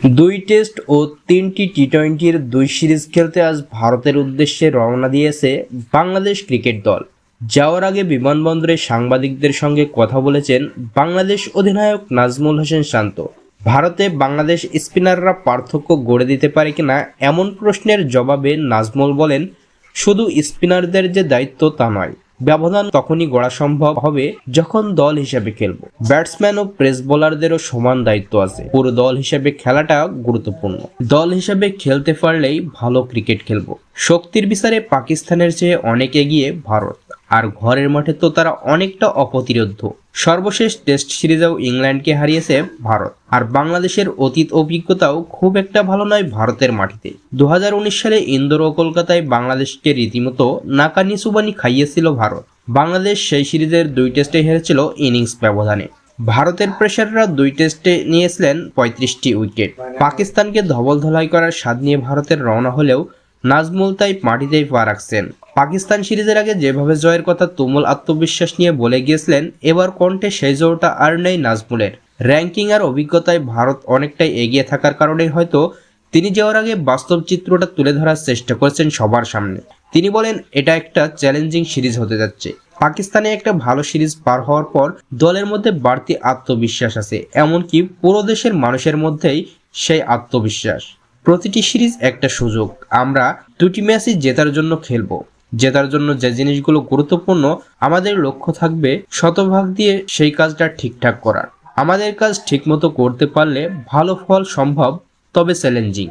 দুই টেস্ট ও তিনটি টি টোয়েন্টির দুই সিরিজ খেলতে আজ ভারতের উদ্দেশ্যে রওনা দিয়েছে বাংলাদেশ ক্রিকেট দল। যাওয়ার আগে বিমানবন্দরে সাংবাদিকদের সঙ্গে কথা বলেছেন বাংলাদেশ অধিনায়ক নাজমুল হোসেন শান্ত। ভারতে বাংলাদেশ স্পিনাররা পার্থক্য গড়ে দিতে পারে কিনা এমন প্রশ্নের জবাবে নাজমুল বলেন, শুধু স্পিনারদের যে দায়িত্ব তা নয়। ব্যবধান তখনই গড়া সম্ভব হবে যখন দল হিসেবে খেলব। ব্যাটসম্যান ও প্রেস বোলারদেরও সমান দায়িত্ব আছে। পুরো দল হিসেবে খেলাটা গুরুত্বপূর্ণ। দল হিসেবে খেলতে পারলেই ভালো ক্রিকেট খেলব। শক্তির বিচারে পাকিস্তানের চেয়ে অনেক এগিয়ে ভারত। আর ঘরের মাঠে তো তারা অনেকটা অপ্রতিরোধ্য। সর্বশেষ টেস্ট সিরিজেও ইংল্যান্ডকে হারিয়েছে ভারত। আর বাংলাদেশের অতীত অভিজ্ঞতাও খুব একটা ভালো নয় ভারতের মাটিতে। দু হাজার উনিশ সালে ইন্দোর ও কলকাতায় বাংলাদেশকে রীতিমতো নাকানি সুবানি খাইয়েছিল ভারত। বাংলাদেশ সেই সিরিজের দুই টেস্টে হেরেছিল ইনিংস ব্যবধানে। ভারতের প্রেসাররা দুই টেস্টে নিয়েছিলেন পঁয়ত্রিশটি উইকেট। পাকিস্তানকে ধবল ধলাই করার স্বাদ নিয়ে ভারতের রওনা হলেও নাজমুল তাই মাটিতেই পা রাখছেন। পাকিস্তান সিরিজের আগে যেভাবে জয়ের কথা তুমুল আত্মবিশ্বাস নিয়ে বলে গিয়েছিলেন, এবার কণ্ঠে সেই জোরটা আর নেই নাজমুলের। র্যাঙ্কিং আর অভিজ্ঞতায় ভারত অনেকটাই এগিয়ে থাকার কারণে হয়তো তিনি যাওয়ার আগে বাস্তব চিত্রটা তুলে ধরার চেষ্টা করেছেন সবার সামনে। তিনি বলেন, এটা একটা চ্যালেঞ্জিং সিরিজ হতে যাচ্ছে। পাকিস্তানে একটা ভালো সিরিজ পার হওয়ার পর দলের মধ্যে বাড়তি আত্মবিশ্বাস আছে, এমনকি পুরো দেশের মানুষের মধ্যেই সেই আত্মবিশ্বাস। প্রতিটি সিরিজ একটা সুযোগ। আমরা দুটি ম্যাচই জেতার জন্য খেলব। জেতার জন্য যে জিনিসগুলো গুরুত্বপূর্ণ, আমাদের লক্ষ্য থাকবে শতভাগ দিয়ে সেই কাজটা ঠিকঠাক করার। আমাদের কাজ ঠিকমতো করতে পারলে ভালো ফল সম্ভব, তবে চ্যালেঞ্জিং।